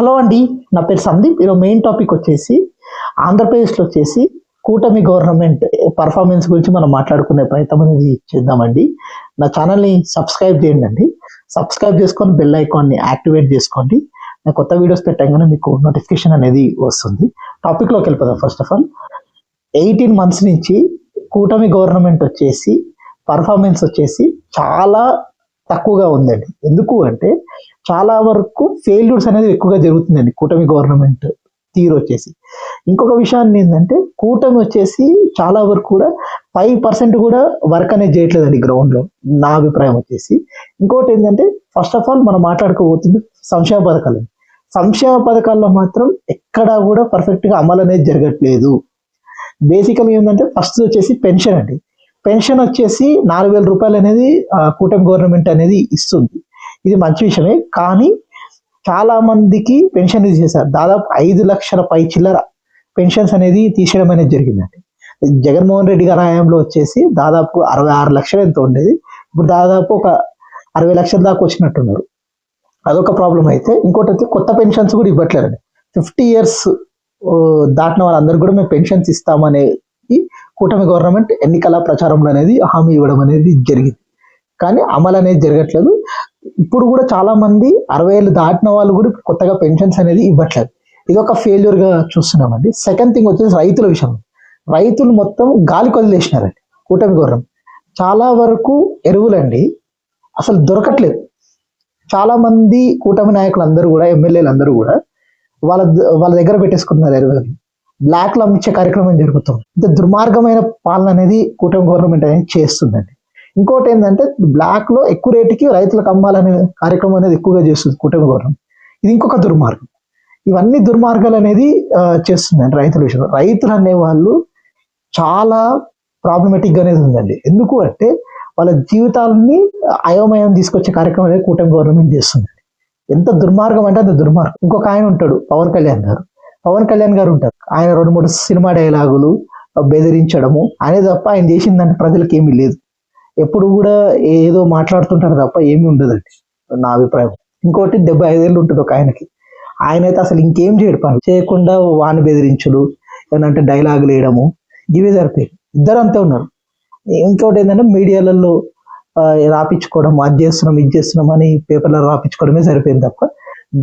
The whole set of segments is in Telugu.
హలో అండి నా పేరు సందీప్. ఈరోజు మెయిన్ టాపిక్ వచ్చేసి ఆంధ్రప్రదేశ్లో వచ్చేసి కూటమి గవర్నమెంట్ పర్ఫార్మెన్స్ గురించి మనం మాట్లాడుకునే ప్రయత్నం అనేది చేద్దామండి. నా ఛానల్ని సబ్స్క్రైబ్ చేయండి అండి. సబ్స్క్రైబ్ చేసుకొని బెల్ ఐకాన్ని యాక్టివేట్ చేసుకోండి. నేను కొత్త వీడియోస్ పెట్టగానే మీకు నోటిఫికేషన్ అనేది వస్తుంది. టాపిక్లోకి వెళ్ళిపోదాం first of all eighteen months నుంచి కూటమి గవర్నమెంట్ వచ్చేసి పర్ఫార్మెన్స్ వచ్చేసి చాలా తక్కువగా ఉందండి. ఎందుకు అంటే చాలా వరకు ఫెయిల్యూర్స్ అనేది ఎక్కువగా జరుగుతుందండి కూటమి గవర్నమెంట్ తీరు వచ్చేసి. ఇంకొక విషయాన్ని ఏంటంటే కూటమి వచ్చేసి చాలా వరకు కూడా ఫైవ్ పర్సెంట్ కూడా వర్క్ అనేది చేయట్లేదండి గ్రౌండ్లో నా అభిప్రాయం వచ్చేసి. ఇంకోటి ఏంటంటే ఫస్ట్ ఆఫ్ ఆల్ మనం మాట్లాడుకోబోతుంది సంక్షేమ పథకాలు సంక్షేమ పథకాల్లో మాత్రం ఎక్కడా కూడా పర్ఫెక్ట్గా అమలు అనేది జరగట్లేదు. బేసికల్గా ఏంటంటే ఫస్ట్ వచ్చేసి పెన్షన్ అండి. పెన్షన్ వచ్చేసి నాలుగు వేల రూపాయలు అనేది కూటమి గవర్నమెంట్ అనేది ఇస్తుంది. ఇది మంచి విషయమే. కానీ చాలా మందికి పెన్షన్ చేశారు. దాదాపు ఐదు లక్షల పై చిల్లర పెన్షన్స్ అనేది తీసేయడం అనేది జరిగిందండి. జగన్మోహన్ రెడ్డి గారి హయాంలో వచ్చేసి దాదాపు అరవై ఆరు లక్షలు ఎంత ఉండేది. ఇప్పుడు దాదాపు ఒక అరవై లక్షల దాకా వచ్చినట్టున్నారు. అదొక ప్రాబ్లం అయితే ఇంకోటి అయితే కొత్త పెన్షన్స్ కూడా ఇవ్వట్లేదండి. ఫిఫ్టీ ఇయర్స్ దాటిన వాళ్ళందరూ కూడా మేము పెన్షన్స్ ఇస్తామనేది కూటమి గవర్నమెంట్ ఎన్నికల ప్రచారంలో అనేది హామీ ఇవ్వడం అనేది జరిగింది. కానీ అమలు అనేది జరగట్లేదు. ఇప్పుడు కూడా చాలా మంది అరవై ఏళ్ళు దాటిన వాళ్ళు కూడా కొత్తగా పెన్షన్స్ అనేది ఇవ్వట్లేదు. ఇది ఒక ఫెయిల్యూర్గా చూస్తున్నామండి. సెకండ్ థింగ్ వచ్చేసి రైతుల విషయం. రైతులు మొత్తం గాలి కొదిలేసినారండి. కూటమి గవర్నమెంట్ చాలా వరకు ఎరువులండి. అసలు దొరకట్లేదు. చాలా మంది కూటమి నాయకులు అందరూ కూడా ఎమ్మెల్యేలు అందరూ కూడా వాళ్ళ వాళ్ళ దగ్గర పెట్టేసుకుంటున్నారు ఎరువులు బ్లాక్లో అమ్మించే కార్యక్రమం జరుగుతుంది. ఇంత దుర్మార్గమైన పాలన అనేది కూటమి గవర్నమెంట్ అనేది చేస్తుందండి. ఇంకోటి ఏంటంటే బ్లాక్లో ఎక్కువ రేటుకి రైతులకు అమ్మాలనే కార్యక్రమం అనేది ఎక్కువగా చేస్తుంది కూటమి గవర్నమెంట్. ఇది ఇంకొక దుర్మార్గం. ఇవన్నీ దుర్మార్గాలు అనేది చేస్తుందండి రైతుల విషయంలో. రైతులు అనేవాళ్ళు చాలా ప్రాబ్లమేటిక్ అనేది ఉందండి. ఎందుకు అంటే వాళ్ళ జీవితాలని అయోమయం తీసుకొచ్చే కార్యక్రమం అనేది కూటమి గవర్నమెంట్ చేస్తుంది ఎంత దుర్మార్గం అంటే అంత దుర్మార్గం. ఇంకొక ఆయన ఉంటాడు పవన్ కళ్యాణ్ గారు. పవన్ కళ్యాణ్ గారు ఉంటారు. ఆయన రెండు మూడు సినిమా డైలాగులు బెదిరించడము అనేది తప్ప ఆయన చేసిందంటే ప్రజలకు ఏమీ లేదు. ఎప్పుడు కూడా ఏదో మాట్లాడుతుంటారు తప్ప ఏమీ ఉండదండి. నా అభిప్రాయం. ఇంకోటి డెబ్బై ఐదేళ్ళు ఉంటుంది ఒక ఆయనకి. ఆయన అయితే అసలు ఇంకేం చేయడు పని. చేయకుండా వాని బెదిరించుడు ఏమంటే డైలాగులు వేయడము ఇవే సరిపోయి ఇద్దరు అంతే ఉన్నారు. ఇంకోటి ఏంటంటే మీడియాలలో రాపించుకోవడం అది చేస్తున్నాం ఇది చేస్తున్నాం అని పేపర్లో రాపించుకోవడమే సరిపోయింది తప్ప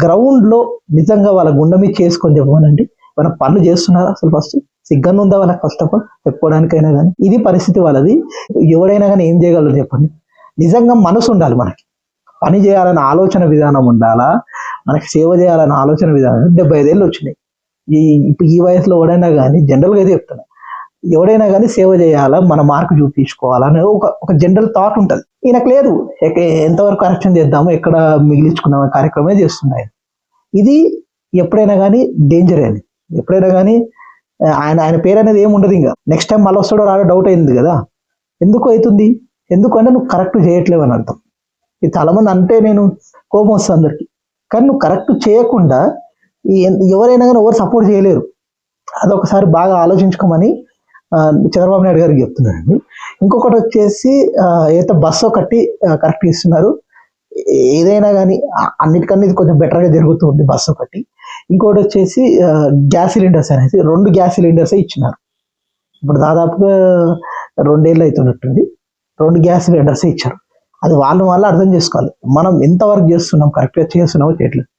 గ్రౌండ్లో నిజంగా వాళ్ళ గుండె మీద చేసుకొని చెప్పమనండి. మన పనులు చేస్తున్నారా అసలు ఫస్ట్ సిగ్గన్ ఉందా వాళ్ళకి ఫస్ట్ ఆఫ్ ఆల్ చెప్పుకోవడానికైనా కానీ. ఇది పరిస్థితి వాళ్ళది. ఎవడైనా కానీ ఏం చేయగలరు చెప్పండి. నిజంగా మనసు ఉండాలి మనకి. పని చేయాలన్న ఆలోచన విధానం ఉండాలా? మనకి సేవ చేయాలన్న ఆలోచన విధానం. డెబ్బై ఐదేళ్ళు వచ్చినాయి. ఈ ఇప్పుడు ఈ వయసులో ఎవడైనా కానీ జనరల్గా అయితే చెప్తున్నా. ఎవడైనా కానీ సేవ చేయాలా? మన మార్కు చూపించుకోవాలా అనే ఒక ఒక జనరల్ థాట్ ఉంటుంది. ఈయనకు లేదు. ఎంతవరకు కరెక్షన్ చేద్దాము? ఎక్కడ మిగిలించుకున్నాం కార్యక్రమే చేస్తున్నాయి. ఇది ఎప్పుడైనా కానీ డేంజర్ అని ఎప్పుడైనా కానీ ఆయన ఆయన పేరు అనేది ఏమి ఉండదు ఇంకా. నెక్స్ట్ టైం మళ్ళీ వస్తాడో రాడో డౌట్ అయింది కదా. ఎందుకు అవుతుంది? ఎందుకు అంటే నువ్వు కరెక్ట్ చేయట్లేవు అని అర్థం. ఇది చాలామంది అంటే నేను కోపం వస్తుంది అందరికి. కానీ నువ్వు కరెక్ట్ చేయకుండా ఎవరైనా కానీ ఎవరు సపోర్ట్ చేయలేరు. అదొకసారి బాగా ఆలోచించుకోమని చంద్రబాబు నాయుడు గారికి చెప్తున్నానండి. ఇంకొకటి వచ్చేసి ఏదో ఏదైతే బస్సు ఒకటి కరెక్ట్ ఇస్తున్నారు ఏదైనా కానీ అన్నిటికన్నా ఇది కొంచెం బెటర్గా జరుగుతుంది బస్సు ఒకటి ఇంకోటి వచ్చేసి గ్యాస్ సిలిండర్స్ అనేసి రెండు గ్యాస్ సిలిండర్స్ ఇచ్చినారు. ఇప్పుడు దాదాపుగా రెండేళ్ళు అవుతున్నట్టుంది రెండు గ్యాస్ సిలిండర్స్ ఇచ్చారు. అది వాళ్ళు వల్ల అర్థం చేసుకోవాలి. మనం ఎంతవరకు చేస్తున్నాం కరెక్ట్గా చేస్తున్నామో చేయట్లేదు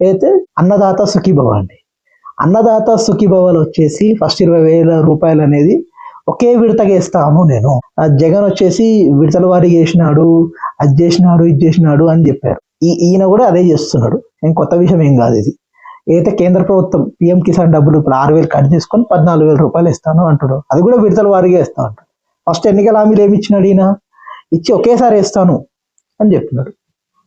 అయితే అన్నదాత సుఖీభవ అండి. అన్నదాత సుఖీభవలు వచ్చేసి ఫస్ట్ ఇరవై వేల రూపాయలు అనేది ఒకే విడతగా ఇస్తాము నేను. జగన్ వచ్చేసి విడతల వారి చేసినాడు అది చేసినాడు ఇది చేసినాడు అని చెప్పారు. ఈ ఈయన కూడా అదే చేస్తున్నాడు. ఏం కొత్త విషయం ఏం కాదు ఇది. అయితే కేంద్ర ప్రభుత్వం పిఎం కిసాన్ డబ్బులు ఇప్పుడు ఆరు వేలు కట్ చేసుకొని పద్నాలుగు వేల రూపాయలు ఇస్తాను అంటాడు అది కూడా విడతల వారిగా ఇస్తా అంటాడు ఫస్ట్ ఎన్నికల హామీలు ఏమి ఇచ్చినాడు ఈయన? ఇచ్చి ఒకేసారి ఇస్తాను అని చెప్తున్నాడు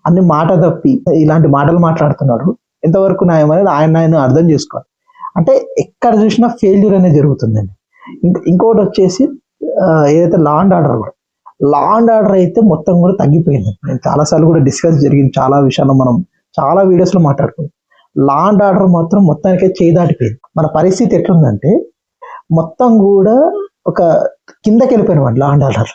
అన్ని మాట తప్పి ఇలాంటి మాటలు మాట్లాడుతున్నాడు. ఎంతవరకు న్యాయం అనేది ఆయన ఆయన అర్థం చేసుకోవాలి. అంటే ఎక్కడ చూసినా ఫెయిల్యూర్ అనేది జరుగుతుందండి. ఇంక ఇంకోటి వచ్చేసి ఏదైతే లా అండ్ ఆర్డర్ కూడా. లా అండ్ ఆర్డర్ అయితే మొత్తం కూడా తగ్గిపోయింది. నేను చాలాసార్లు కూడా డిస్కస్ జరిగింది. చాలా విషయాలు మనం చాలా వీడియోస్లో మాట్లాడుకున్నాం. లా అండ్ ఆర్డర్ మాత్రం మొత్తానికే చేయి దాటిపోయింది. మన పరిస్థితి ఎట్లుందంటే మొత్తం కూడా ఒక కిందకి వెళ్ళిపోయినామండి లా అండ్ ఆర్డర్.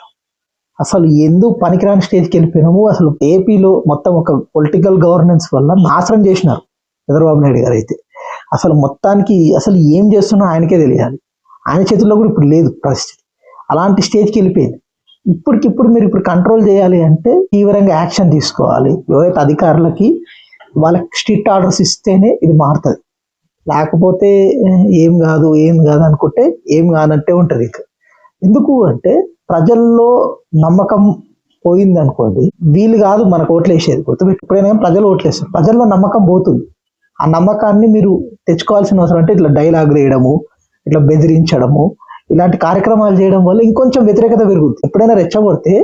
అసలు ఎందుకు పనికిరాని స్టేజ్కి వెళ్ళిపోయినాము? అసలు ఏపీలో మొత్తం ఒక పొలిటికల్ గవర్నెన్స్ వల్ల నాశనం చేసినారు చంద్రబాబు నాయుడు గారు అయితే. అసలు మొత్తానికి అసలు ఏం చేస్తున్నా ఆయనకే తెలియాలి. ఆయన చేతుల్లో కూడా ఇప్పుడు లేదు పరిస్థితి. అలాంటి స్టేజ్కి వెళ్ళిపోయింది. ఇప్పటికిప్పుడు మీరు ఇప్పుడు కంట్రోల్ చేయాలి అంటే తీవ్రంగా యాక్షన్ తీసుకోవాలి. ఎవరైతే అధికారులకి వాళ్ళకి స్ట్రిక్ట్ ఆర్డర్స్ ఇస్తేనే ఇది మారుతుంది. లేకపోతే ఏం కాదు ఏం కాదు అనుకుంటే ఏం కాదంటే ఉంటుంది ఇక. ఎందుకు అంటే ప్రజల్లో నమ్మకం పోయింది అనుకోండి వీళ్ళు కాదు మనకు ఓట్లేసేది గుర్తుపెట్టు. ఎప్పుడైనా ప్రజలు ఓట్లేస్తారు. ప్రజల్లో నమ్మకం పోతుంది. ఆ నమ్మకాన్ని మీరు తెచ్చుకోవాల్సిన అవసరం అంటే ఇట్లా డైలాగ్ వేయడము ఇట్లా బెదిరించడము ఇలాంటి కార్యక్రమాలు చేయడం వల్ల ఇంకొంచెం వ్యతిరేకత పెరుగుతుంది. ఎప్పుడైనా రెచ్చగొడితే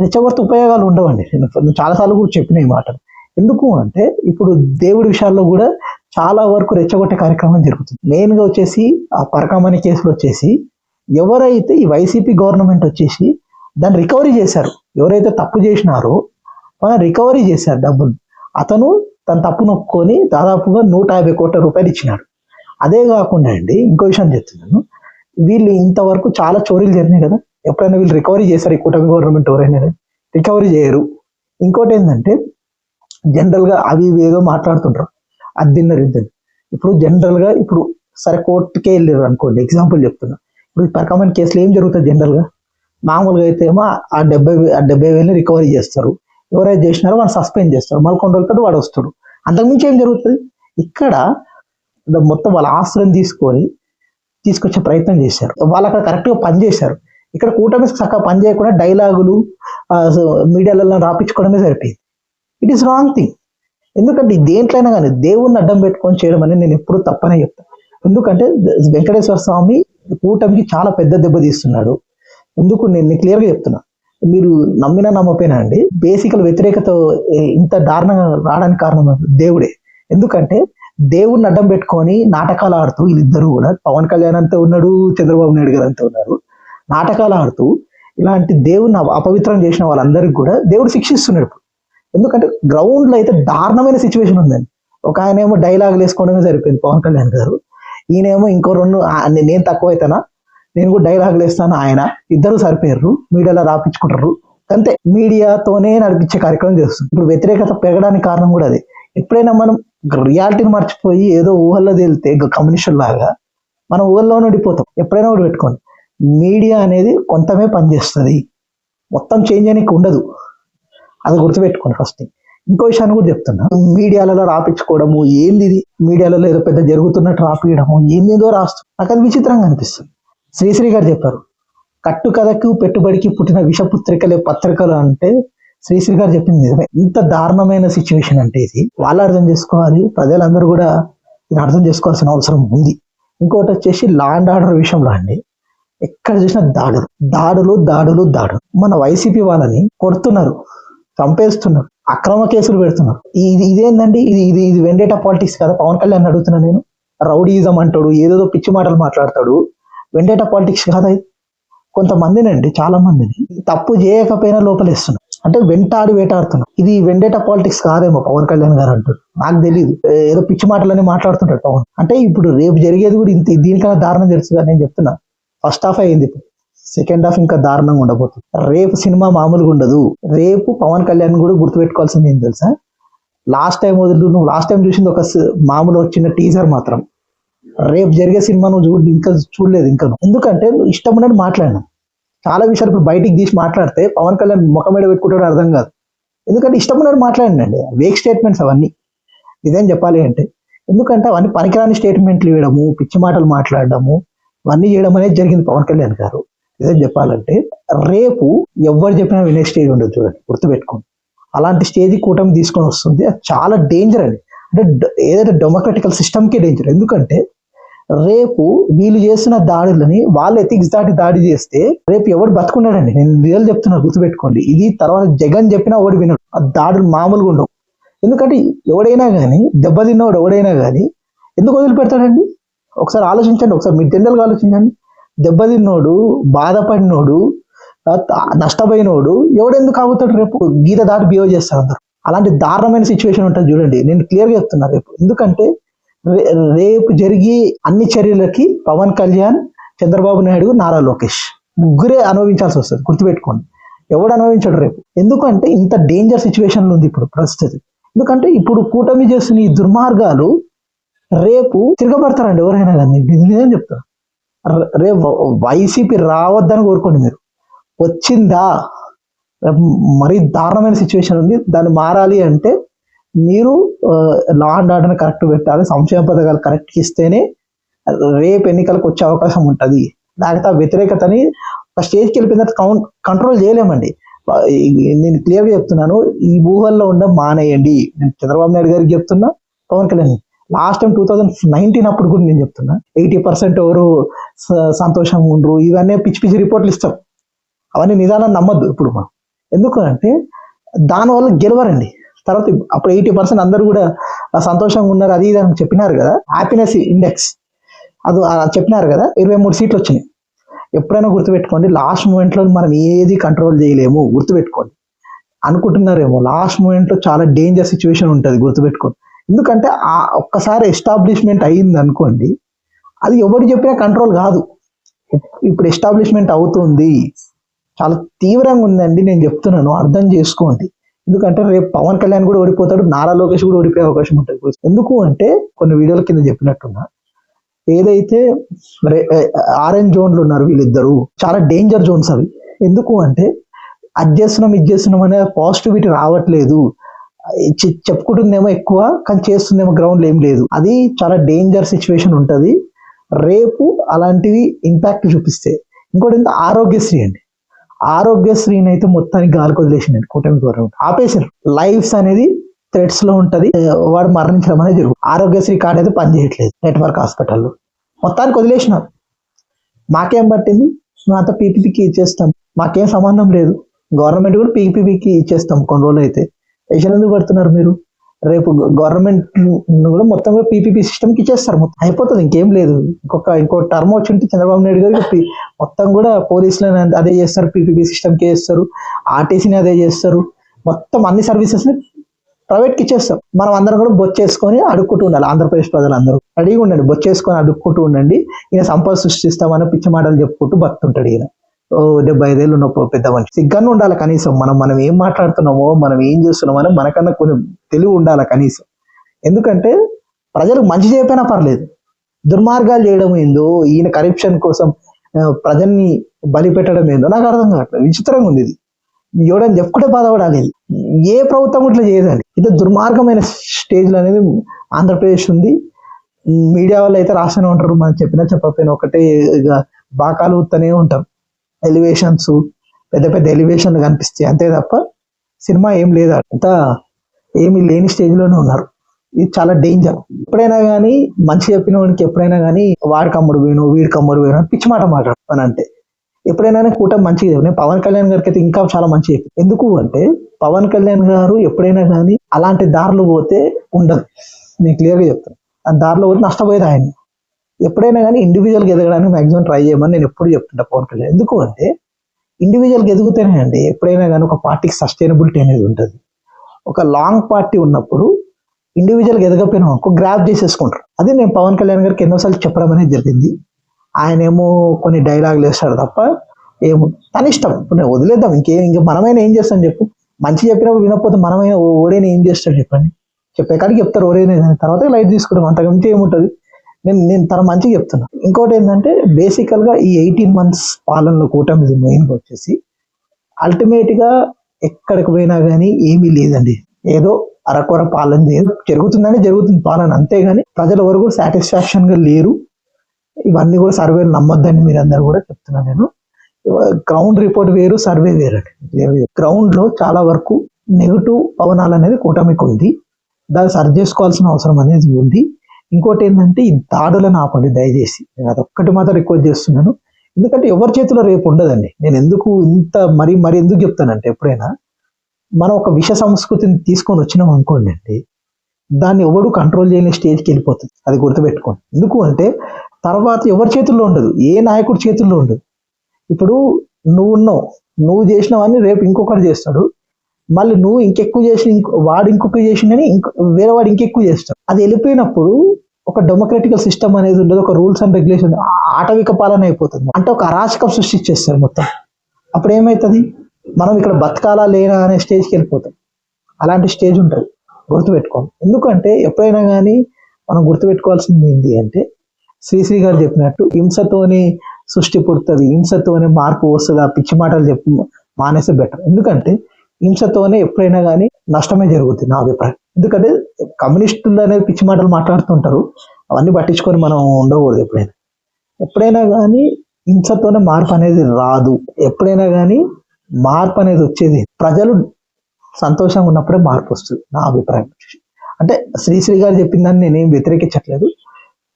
రెచ్చగొడితే ఉపయోగాలు ఉండవండి. నేను చాలాసార్లు కూడా చెప్పిన ఈ మాట ఎందుకు అంటే ఇప్పుడు దేవుడి విషయాల్లో కూడా చాలా వరకు రెచ్చగొట్టే కార్యక్రమం జరుగుతుంది. మెయిన్గా వచ్చేసి ఆ పరకామణి కేసులు వచ్చేసి ఎవరైతే ఈ వైసీపీ గవర్నమెంట్ వచ్చేసి దాన్ని రికవరీ చేశారు ఎవరైతే తప్పు చేసినారో వాళ్ళు రికవరీ చేశారు డబ్బులు. అతను తన తప్పు నొప్పుకొని దాదాపుగా నూట యాభై కోట్ల రూపాయలు ఇచ్చినాడు. అదే కాకుండా అండి ఇంకో విషయం చెప్తున్నాను. వీళ్ళు ఇంతవరకు చాలా చోరీలు జరిగినాయి కదా. ఎప్పుడైనా వీళ్ళు రికవరీ చేశారు ఈ కూటమి గవర్నమెంట్ ఎవరైనా? రికవరీ చేయరు. ఇంకోటి ఏంటంటే జనరల్గా అవి ఇవి ఏదో మాట్లాడుతుంటారు. అది తిన్నారు ఇద్దరు. ఇప్పుడు జనరల్గా ఇప్పుడు సరే కోర్టుకే వెళ్ళారు అనుకోండి ఎగ్జాంపుల్ చెప్తున్నా. ఇప్పుడు ఈ పరకమైన ఏం జరుగుతుంది జనరల్గా మామూలుగా అయితే ఏమో ఆ డెబ్బై ఆ డెబ్బై వేలు రికవరీ చేస్తారు. ఎవరైతే చేసినారో వాళ్ళు సస్పెండ్ చేస్తారు. మళ్ళీ కొన్ని రోజులతో వాడు వస్తాడు. అంతకుమించి ఏం జరుగుతుంది? ఇక్కడ మొత్తం వాళ్ళ ఆస్తులను తీసుకొని తీసుకొచ్చే ప్రయత్నం చేశారు. వాళ్ళు అక్కడ కరెక్ట్గా పనిచేశారు ఇక్కడ కూటమి చక్కగా పని చేయకుండా డైలాగులు మీడియాలలో రాపించుకోవడమే సరిపోయింది. ఇట్ ఈస్ రాంగ్ థింగ్ ఎందుకంటే దేంట్లైనా కానీ దేవుణ్ణి అడ్డం పెట్టుకొని చేయడం అనేది నేను ఎప్పుడూ తప్పనే చెప్తాను ఎందుకంటే వెంకటేశ్వర స్వామి కూటమికి చాలా పెద్ద దెబ్బ తీస్తున్నాడు. ఎందుకు నేను క్లియర్గా చెప్తున్నా. మీరు నమ్మినా నమ్మపోయినా అండి బేసికల్ వ్యతిరేకత ఇంత దారుణంగా రావడానికి కారణం దేవుడే. ఎందుకంటే దేవుణ్ణి అడ్డం పెట్టుకొని నాటకాలు ఆడుతూ వీళ్ళిద్దరూ కూడా పవన్ కళ్యాణ్ అంతా ఉన్నాడు చంద్రబాబు నాయుడు గారు అంతా ఉన్నారు. నాటకాలు ఆడుతూ ఇలాంటి దేవుణ్ణి అపవిత్రం చేసిన వాళ్ళందరికీ కూడా దేవుడు శిక్షిస్తున్నాడు ఎందుకంటే గ్రౌండ్లో అయితే దారుణమైన సిచ్యువేషన్ ఉందండి. ఒక ఆయన ఏమో డైలాగులు వేసుకోవడమే సరిపోయింది. పవన్ కళ్యాణ్ గారు. ఈయనేమో ఇంకో రెండు నేను తక్కువ అయితేనా నేను కూడా డైలాగులు వేస్తాను ఆయన. ఇద్దరు సరిపోయారు మీడియాలో రాపించుకుంటారు. అంతే. మీడియాతోనే నడిపించే కార్యక్రమం చేస్తుంది. ఇప్పుడు వ్యతిరేకత పెరగడానికి కారణం కూడా అదే. ఎప్పుడైనా మనం రియాలిటీని మర్చిపోయి ఏదో ఊహల్లో తేలితే కమ్యూనిస్టుల లాగా మనం ఊహల్లో ఉండిపోతాం. ఎప్పుడైనా ఒకటి పెట్టుకోండి. మీడియా అనేది కొంతమే పనిచేస్తుంది. మొత్తం చేంజ్ అనికి ఉండదు. అది గుర్తుపెట్టుకోండి ఫస్ట్ థింగ్ ఇంకో విషయాన్ని కూడా చెప్తున్నా. మీడియాలలో రాపించుకోవడము ఏంది ఇది? మీడియాలలో ఏదో పెద్ద జరుగుతున్నట్టు రాపియడము ఏందేదో రాస్తుంది నాకు అది విచిత్రంగా అనిపిస్తుంది. శ్రీశ్రీ గారు చెప్పారు కట్టు కథకు పెట్టుబడికి పుట్టిన విషపుత్రికలే పత్రికలు అంటే శ్రీశ్రీ గారు చెప్పింది నిజమే. ఇంత దారుణమైన సిచ్యువేషన్ అంటే ఇది. వాళ్ళు అర్థం చేసుకోవాలి. ప్రజలందరూ కూడా ఇది అర్థం చేసుకోవాల్సిన అవసరం ఉంది. ఇంకోటి వచ్చేసి లాండ్ ఆర్డర్ విషయంలో అండి. ఎక్కడ చూసినా దాడులు. దాడులు దాడులు దాడులు. మన వైసీపీ వాళ్ళని కొడుతున్నారు. చంపేస్తున్నారు. అక్రమ కేసులు పెడుతున్నారు. ఇది ఇదేందండి? ఇది ఇది ఇది వెండేటా పాలిటిక్స్ కదా? పవన్ కళ్యాణ్ అడుగుతున్నా నేను. రౌడీజం అంటాడు ఏదేదో పిచ్చి మాటలు మాట్లాడతాడు. వెండేటా పాలిటిక్స్ కాదా ఇది? కొంతమందినండి చాలా మందిని తప్పు చేయకపోయినా లోపలేస్తున్నారు. అంటే వెంటాడి వేటాడుతున్నారు. ఇది వెండేటా పాలిటిక్స్ కాదేమో పవన్ కళ్యాణ్ గారు అంటారు. నాకు తెలియదు ఏదో పిచ్చి మాటలని మాట్లాడుతుంటాడు పవన్. అంటే ఇప్పుడు రేపు జరిగేది కూడా ఇంత. దీనికన్నా దారుణం తెలుసు నేను చెప్తున్నా. ఫస్ట్ హాఫ్ అయింది ఇప్పుడు. సెకండ్ హాఫ్ ఇంకా దారుణంగా ఉండబోతుంది. రేపు సినిమా మామూలుగా ఉండదు. రేపు పవన్ కళ్యాణ్ కూడా గుర్తుపెట్టుకోవాల్సింది ఏం తెలుసా? లాస్ట్ టైం వదులు నువ్వు లాస్ట్ టైం చూసింది ఒక మామూలు వచ్చిన టీజర్ మాత్రం. రేపు జరిగే సినిమా నువ్వు చూడు ఇంకా చూడలేదు ఇంకా ఎందుకంటే నువ్వు ఇష్టం ఉన్నట్టు మాట్లాడినా చాలా విషయాలు ఇప్పుడు బయటికి తీసి మాట్లాడితే పవన్ కళ్యాణ్ ముఖం మీద పెట్టుకుంటాడు అర్థం కాదు. ఎందుకంటే ఇష్టం ఉన్నట్టు మాట్లాడండి వేక్ స్టేట్మెంట్స్ అవన్నీ. ఇదేం చెప్పాలి అంటే ఎందుకంటే అవన్నీ పనికిరాని స్టేట్మెంట్లు ఇవ్వడము పిచ్చి మాటలు మాట్లాడడము ఇవన్నీ చేయడం అనేది జరిగింది పవన్ కళ్యాణ్ గారు. ఏదో చెప్పాలంటే రేపు ఎవరు చెప్పినా వినే స్టేజ్ ఉండదు చూడండి గుర్తుపెట్టుకోండి. అలాంటి స్టేజ్ కూటమి తీసుకొని వస్తుంది అది చాలా డేంజర్ అండి. అంటే ఏదైతే డెమోక్రటికల్ సిస్టమ్కే డేంజర్ ఎందుకంటే రేపు వీళ్ళు చేస్తున్న దాడులని వాళ్ళు ఎథిక్స్ దాటి దాడి చేస్తే రేపు ఎవడు బతుకున్నాడండి? నేను రియల్ చెప్తున్నా గుర్తుపెట్టుకోండి. ఇది తర్వాత జగన్ చెప్పినా ఓడి వినడు ఆ దాడులు మామూలుగా ఉండవు. ఎందుకంటే ఎవడైనా కానీ దెబ్బతిన్నవాడు ఎవడైనా కానీ ఎందుకు వదిలిపెడతాడండి? ఒకసారి ఆలోచించండి ఒకసారి మీరు జనరల్గా ఆలోచించండి. దెబ్బతిన్నోడు బాధపడినోడు నష్టపోయినోడు ఎవడెందుకు ఆగుతాడు రేపు? గీత దాటి బిహేవ్ చేస్తారు అందరు. అలాంటి దారుణమైన సిచ్యువేషన్ ఉంటుంది చూడండి. నేను క్లియర్గా చెప్తున్నా రేపు. ఎందుకంటే రేపు జరిగే అన్ని చర్యలకి పవన్ కళ్యాణ్ చంద్రబాబు నాయుడు నారా లోకేష్ ముగ్గురే అనుభవించాల్సి వస్తుంది. గుర్తుపెట్టుకోండి. ఎవడు అనుభవించాడు రేపు? ఎందుకంటే ఇంత డేంజర్ సిచ్యువేషన్లో ఉంది ఇప్పుడు ప్రస్తుతం ఎందుకంటే ఇప్పుడు కూటమి చేస్తున్న ఈ దుర్మార్గాలు రేపు తిరగబడతారండి ఎవరైనా కానీ. ఇది నిజం చెప్తారు రేపు వైసీపీ రావద్దని కోరుకోండి మీరు. వచ్చిందా? రేపు మరీ దారుణమైన సిచ్యువేషన్ ఉంది. దాన్ని మారాలి అంటే మీరు లా అండ్ ఆర్డర్ని కరెక్ట్ పెట్టాలి. సంక్షేమ పథకాలు కరెక్ట్ ఇస్తేనే రేపు ఎన్నికలకు వచ్చే అవకాశం ఉంటుంది. లేకపోతే ఆ వ్యతిరేకతని ఒక స్టేజ్కి వెళ్ళిపోయిన తర్వాత కౌంట్ కంట్రోల్ చేయలేమండి. నేను క్లియర్గా చెప్తున్నాను. ఈ ఊహల్లో ఉండ మానేయండి. నేను చంద్రబాబు నాయుడు గారికి చెప్తున్నా Pawan Kalyan last time two thousand nineteen అప్పుడు కూడా నేను చెప్తున్నా. ఎయిటీ పర్సెంట్ ఎవరు స- సంతోషంగా ఉండరు ఇవన్నీ పిచ్చి పిచ్చి రిపోర్ట్లు ఇస్తాం అవన్నీ నిదానం నమ్మద్దు ఇప్పుడు మనం. ఎందుకు అంటే దానివల్ల గెలవరండి. తర్వాత అప్పుడు ఎయిటీ పర్సెంట్ అందరూ కూడా సంతోషంగా ఉన్నారు అది ఇది అని చెప్పినారు కదా. హ్యాపీనెస్ ఇండెక్స్ అది చెప్పినారు కదా ఇరవై మూడు సీట్లు వచ్చినాయి. ఎప్పుడైనా గుర్తుపెట్టుకోండి లాస్ట్ మూమెంట్లో మనం ఏది కంట్రోల్ చేయలేము గుర్తుపెట్టుకోండి. అనుకుంటున్నారేమో లాస్ట్ మూమెంట్లో చాలా డేంజర్ సిచ్యువేషన్ ఉంటుంది గుర్తుపెట్టుకోండి. ఎందుకంటే ఆ ఒక్కసారి ఎస్టాబ్లిష్మెంట్ అయింది అనుకోండి అది ఎవరు చెప్పినా కంట్రోల్ కాదు. ఇప్పుడు ఎస్టాబ్లిష్మెంట్ అవుతుంది. చాలా తీవ్రంగా ఉందండి నేను చెప్తున్నాను అర్థం చేసుకోండి. ఎందుకంటే రేపు పవన్ కళ్యాణ్ కూడా ఓడిపోతాడు నారా లోకేష్ కూడా ఓడిపోయే అవకాశం ఉంటుంది. ఎందుకు అంటే కొన్ని వీడియోల కింద చెప్పినట్టున్నా ఏదైతే ఆరెంజ్ జోన్లు ఉన్నారు వీళ్ళిద్దరు చాలా డేంజర్ జోన్స్ అవి. ఎందుకు అంటే అది చేస్తున్నాం ఇది చేస్తున్నాం అనే పాజిటివిటీ రావట్లేదు. చెప్పుకుంటుందేమో ఎక్కువ కానీ చేస్తుందేమో గ్రౌండ్ ఏం లేదు. అది చాలా డేంజర్ సిచ్యువేషన్ ఉంటుంది. రేపు అలాంటివి ఇంపాక్ట్ చూపిస్తే. ఇంకోటి ఏంటంటే ఆరోగ్యశ్రీ అండి. ఆరోగ్యశ్రీని అయితే మొత్తానికి గాలికి వదిలేసిందండి కూటమి గవర్నమెంట్. ఆపేసారు లైఫ్స్ అనేది థ్రెడ్స్లో ఉంటది. వాడు మరణించడం అనేది జరుగు ఆరోగ్యశ్రీ కార్డు అయితే పనిచేయట్లేదు నెట్వర్క్ హాస్పిటల్లో మొత్తానికి వదిలేసినాం. మాకేం పట్టింది? మేమంతా పీపీపీకి ఇచ్చేస్తాం. మాకేం సంబంధం లేదు. గవర్నమెంట్ కూడా పీపీపీకి ఇచ్చేస్తాం కొన్ని రోజులు అయితే ఎషన్ ఎందుకు పడుతున్నారు మీరు? రేపు గవర్నమెంట్ కూడా మొత్తం కూడా పీపీపీ సిస్టమ్కి ఇచ్చేస్తారు. మొత్తం అయిపోతుంది ఇంకేం లేదు. ఇంకొక ఇంకో టర్మ్ వచ్చింటే చంద్రబాబు నాయుడు గారికి మొత్తం కూడా పోలీసులను అదే చేస్తారు. పీపీపీ సిస్టమ్కి చేస్తారు. ఆర్టీసీని అదే చేస్తారు. మొత్తం అన్ని సర్వీసెస్ని ప్రైవేట్కి ఇచ్చేస్తాం మనం అందరం కూడా బొచ్చేసుకొని అడుక్కుంటూ ఉండాలి. ఆంధ్రప్రదేశ్ ప్రజలందరూ. రెడీగా ఉండండి. బొచ్చేసుకొని అడుక్కుంటూ ఉండండి. ఈయన సంపద సృష్టిస్తామని పిచ్చి మాటలు చెప్పుకుంటూ బతుంటాడు ఈయన. డెబ్బై ఐదేళ్ళు ఉన్నప్పుడు పెద్ద మనిషి. సిగ్గానే ఉండాలి కనీసం? మనం మనం ఏం మాట్లాడుతున్నామో మనం ఏం చేస్తున్నామో మనకన్నా కొన్ని తెలివి ఉండాలి కనీసం? ఎందుకంటే ప్రజలకు మంచి చేయకపోయినా పర్లేదు. దుర్మార్గాలు చేయడం ఏందో ఈయన కరప్షన్ కోసం ప్రజల్ని బలి పెట్టడం ఏందో నాకు అర్థం కావట్లేదు. విచిత్రంగా ఉంది ఇది. ఎవడని చెప్పుకుంటే బాధపడాలి. ఇది. ఏ ప్రభుత్వం ఇట్లా చేయదండి. ఇది దుర్మార్గమైన స్టేజ్లు అనేది ఆంధ్రప్రదేశ్ ఉంది. మీడియా వాళ్ళు అయితే రాస్తూనే ఉంటారు. మనం చెప్పినా చెప్పకపోయినా ఒకటే ఇక బాకాలు ఊతూనే ఉంటాం. ఎలివేషన్స్ పెద్ద పెద్ద ఎలివేషన్లు కనిపిస్తాయి. అంతే తప్ప సినిమా ఏం లేదు. అంతా ఏమీ లేని స్టేజ్లోనే లోనే ఉన్నారు. ఇది చాలా డేంజర్ ఎప్పుడైనా కానీ మంచి చెప్పిన వాడికి ఎప్పుడైనా కానీ వాడికి అమ్ముడు పోయిను వీడికి అమ్ముడు పోయిను అని పిచ్చి మాట మాట్లాడు అంటే ఎప్పుడైనా కూటమి మంచిగా నేను పవన్ కళ్యాణ్ గారికి అయితే ఇంకా చాలా మంచి ఎందుకు అంటే పవన్ కళ్యాణ్ గారు ఎప్పుడైనా కానీ అలాంటి దారులు పోతే ఉండదు. నేను క్లియర్గా చెప్తాను ఆ దారిలో పోతే నష్టపోయేది ఆయన. ఎప్పుడైనా కానీ ఇండివిజువల్గా ఎదగడానికి మాక్సిమం ట్రై చేయమని నేను ఎప్పుడు చెప్తుంటా పవన్ కళ్యాణ్. ఎందుకు అంటే ఇండివిజువల్గా ఎదుగుతేనే అండి ఎప్పుడైనా కానీ ఒక పార్టీకి సస్టైనబిలిటీ అనేది ఉంటుంది. ఒక లాంగ్ పార్టీ ఉన్నప్పుడు ఇండివిజువల్గా ఎదగపోయినా ఒక గ్రాప్ చేసేసుకుంటారు. అదే నేను పవన్ కళ్యాణ్ గారికి ఎన్నోసార్లు చెప్పడం అనేది జరిగింది. ఆయన ఏమో కొన్ని డైలాగులు వేస్తాడు తప్ప ఏమో తన ఇష్టం. ఇప్పుడు నేను వదిలేద్దాం ఇంకేం ఇంకా మనమైనా ఏం చేస్తాం చెప్పు. మంచి చెప్పినప్పుడు వినకపోతే మనమైనా ఓడైనా ఏం చేస్తాడు చెప్పండి. చెప్పే కాడికి చెప్తారు ఓడైనా తర్వాత లైట్ తీసుకోవడం అంతకుమించి ఏముంటుంది. నేను నేను తన మంచిగా చెప్తున్నా. ఇంకోటి ఏంటంటే బేసికల్గా ఈ ఎయిటీన్ మంత్స్ పాలనలో కూటమి మెయిన్ వచ్చేసి అల్టిమేట్గా ఎక్కడికి పోయినా కానీ ఏమీ లేదండి. ఏదో అరకొర పాలన జరుగుతుందని జరుగుతుంది పాలన. అంతేగాని ప్రజల వరకు సాటిస్ఫాక్షన్గా సాటిస్ఫాక్షన్గా లేరు. ఇవన్నీ కూడా సర్వేలు నమ్మొద్దని మీరు అందరు కూడా చెప్తున్నా నేను. గ్రౌండ్ రిపోర్ట్ వేరు సర్వే వేరండి. గ్రౌండ్లో చాలా వరకు నెగిటివ్ పవనాలు అనేది కూటమికి ఉంది. దాన్ని సరి చేసుకోవాల్సిన అవసరం అనేది ఉంది. ఇంకోటి ఏంటంటే ఈ దాడులను ఆపండి దయచేసి. నేను అదొక్కటి మాత్రం రిక్వెస్ట్ చేస్తున్నాను. ఎందుకంటే ఎవరి చేతిలో రేపు ఉండదండి. నేను ఎందుకు ఇంత మరి మరి ఎందుకు చెప్తానంటే ఎప్పుడైనా మనం ఒక విష సంస్కృతిని తీసుకొని వచ్చినాం అనుకోండి అండి దాన్ని ఎవడు కంట్రోల్ చేయని స్టేజ్కి వెళ్ళిపోతుంది. అది గుర్తుపెట్టుకోండి. ఎందుకు అంటే తర్వాత ఎవరి చేతుల్లో ఉండదు? ఏ నాయకుడి చేతుల్లో ఉండదు? ఇప్పుడు నువ్వు ఉన్నావు. నువ్వు చేసినవన్నీ రేపు ఇంకొకటి చేస్తాడు. మళ్ళీ నువ్వు ఇంకెక్కువ చేసి ఇంకో వాడు ఇంకొక చేసిందని ఇంకో వేరే వాడు ఇంకెక్కువ చేస్తాడు. అది వెళ్ళిపోయినప్పుడు ఒక డెమోక్రటికల్ సిస్టమ్ అనేది ఉండదు ఒక రూల్స్ అండ్ రెగ్యులేషన్ ఆటవిక పాలన అయిపోతుంది. అంటే ఒక అరాచకం సృష్టించేస్తారు మొత్తం. అప్పుడు ఏమవుతుంది మనం ఇక్కడ బతకాలా లేనా అనే స్టేజ్కి వెళ్ళిపోతాం. అలాంటి స్టేజ్ ఉంటుంది. గుర్తుపెట్టుకోండి. ఎందుకంటే ఎప్పుడైనా కానీ మనం గుర్తుపెట్టుకోవాల్సింది ఏంటి అంటే శ్రీశ్రీ గారు చెప్పినట్టు హింసతోనే సృష్టి పుడుతుంది హింసతోనే మార్పు వస్తుంది ఆ పిచ్చి మాటలు చెప్పి మానేస్తే బెటర్ ఎందుకంటే హింసతోనే ఎప్పుడైనా కానీ నష్టమే జరుగుతుంది నా అభిప్రాయం. ఎందుకంటే కమ్యూనిస్టులు అనేది పిచ్చి మాటలు మాట్లాడుతుంటారు. అవన్నీ పట్టించుకొని మనం ఉండకూడదు ఎప్పుడైనా. ఎప్పుడైనా కానీ హింసతోనే మార్పు అనేది రాదు. ఎప్పుడైనా కానీ మార్పు అనేది వచ్చేది ప్రజలు సంతోషంగా ఉన్నప్పుడే మార్పు వస్తుంది నా అభిప్రాయం. అంటే శ్రీశ్రీ గారు చెప్పిన దాన్ని నేనేం వ్యతిరేకించట్లేదు.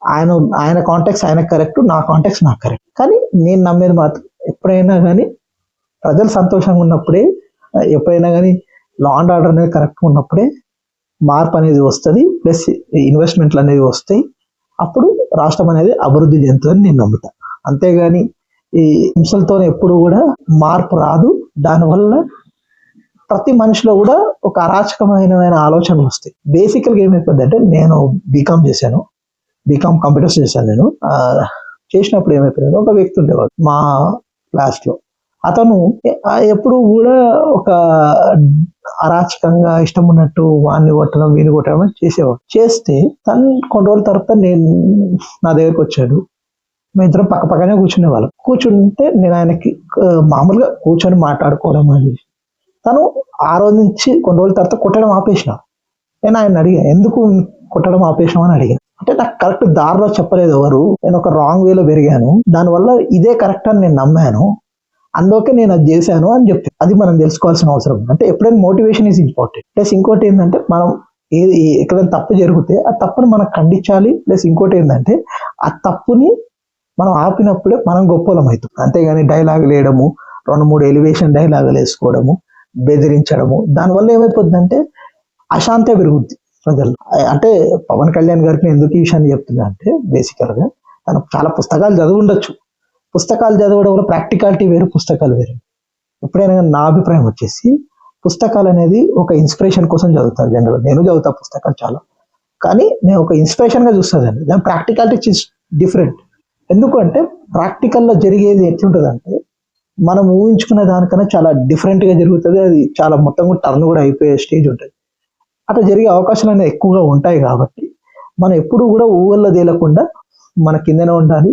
ఆయన ఆయన కాంటాక్ట్స్ ఆయన కరెక్ట్ నా కాంటాక్ట్స్ నాకు కరెక్ట్ కానీ నేను నమ్మేది మాత్రం ఎప్పుడైనా కానీ ప్రజలు సంతోషంగా ఉన్నప్పుడే ఎప్పుడైనా కానీ లా అండ్ ఆర్డర్ అనేది కరెక్ట్గా ఉన్నప్పుడే మార్పు అనేది వస్తుంది ప్లస్ ఇన్వెస్ట్మెంట్లు అనేవి వస్తాయి. అప్పుడు రాష్ట్రం అనేది అభివృద్ధి చెందుతుందని నేను నమ్ముతా. అంతేగాని ఈ హింసలతో ఎప్పుడు కూడా మార్పు రాదు. దానివల్ల ప్రతి మనిషిలో కూడా ఒక అరాచకమైన ఆలోచనలు వస్తాయి. బేసికల్గా ఏమైపోద్ది అంటే నేను బీకామ్ చేశాను. బీకామ్ కంప్యూటర్స్ చేశాను నేను. చేసినప్పుడు ఏమైపోయింది ఒక వ్యక్తి ఉండేవాడు మా క్లాస్లో. అతను ఎప్పుడు కూడా ఒక అరాచకంగా ఇష్టం ఉన్నట్టు వాడిని కొట్టడం వీని కొట్టడం చేసేవాడు. చేస్తే తను కొన్ని రోజుల తర్వాత నేను నా దగ్గరికి వచ్చాడు. మేము ఇద్దరం పక్క పక్కనే కూర్చునేవాళ్ళం. కూర్చుంటే నేను ఆయనకి మామూలుగా కూర్చొని మాట్లాడుకోవడం అని తను ఆ రోజు నుంచి కొన్ని రోజుల తర్వాత కొట్టడం ఆపేసిన. నేను ఆయన అడిగాను ఎందుకు కొట్టడం ఆపేసినావు? అని అడిగాను. అంటే నాకు కరెక్ట్ దారిలో చెప్పలేదు ఎవరు. నేను ఒక రాంగ్ వేలో పెరిగాను. దానివల్ల ఇదే కరెక్ట్ అని నేను నమ్మాను. అందుకే నేను అది చేశాను అని చెప్పి అది మనం తెలుసుకోవాల్సిన అవసరం. అంటే ఎప్పుడైనా మోటివేషన్ ఈజ్ ఇంపార్టెంట్ ప్లస్ ఇంకోటి ఏంటంటే మనం ఏది ఎక్కడైనా తప్పు జరిగితే ఆ తప్పుని మనం ఖండించాలి. ప్లస్ ఇంకోటి ఏంటంటే ఆ తప్పుని మనం ఆపినప్పుడే మనం గొప్పలం అవుతాం. అంతేగాని డైలాగులు వేయడము రెండు మూడు ఎలివేషన్ డైలాగులు వేసుకోవడము బెదిరించడము దానివల్ల ఏమైపోతుందంటే అశాంతే పెరుగుద్ది ప్రజలు అంటే పవన్ కళ్యాణ్ గారికి ఎందుకు ఈ విషయాన్ని చెప్తున్నా అంటే బేసికల్గా తను చాలా పుస్తకాలు చదివి ఉండొచ్చు పుస్తకాలు చదవడంలో ప్రాక్టికాలిటీ వేరు పుస్తకాలు వేరు. ఎప్పుడైనా నా అభిప్రాయం వచ్చేసి పుస్తకాలు అనేది ఒక ఇన్స్పిరేషన్ కోసం చదువుతాను జనరల్ నేను చదువుతా పుస్తకాలు చాలా. కానీ నేను ఒక ఇన్స్పిరేషన్గా చూస్తాను దాన్ని దాని ప్రాక్టికాలిటీ డిఫరెంట్. ఎందుకంటే ప్రాక్టికల్లో జరిగేది ఎట్లుంటుంది అంటే మనం ఊహించుకునే దానికన్నా చాలా డిఫరెంట్గా జరుగుతుంది. అది చాలా మొత్తం కూడా టర్న్ కూడా అయిపోయే స్టేజ్ ఉంటుంది. అట్లా జరిగే అవకాశాలు అనేవి ఎక్కువగా ఉంటాయి కాబట్టి మనం ఎప్పుడు కూడా ఊళ్ళో తేలకుండా మన కిందనే ఉండాలి.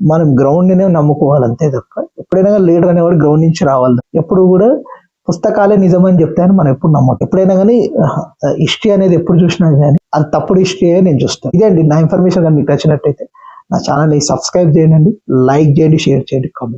మనం గ్రౌండ్నే నమ్ముకోవాలి అంతే తప్ప ఎప్పుడైనా లీడర్ అనేవాడు గ్రౌండ్ నుంచి రావాలి. ఎప్పుడు కూడా పుస్తకాలే నిజమని చెప్తే అని మనం ఎప్పుడు నమ్మకం. ఎప్పుడైనా కానీ హిస్టరీ అనేది ఎప్పుడు చూసినా కానీ అది తప్పుడు హిస్టరీ నేను చూస్తాను. ఇదే అండి నా ఇన్ఫర్మేషన్ కానీ మీకు నచ్చినట్టయితే నా ఛానల్ని సబ్స్క్రైబ్ చేయండి లైక్ చేయండి షేర్ చేయండి కామెంట్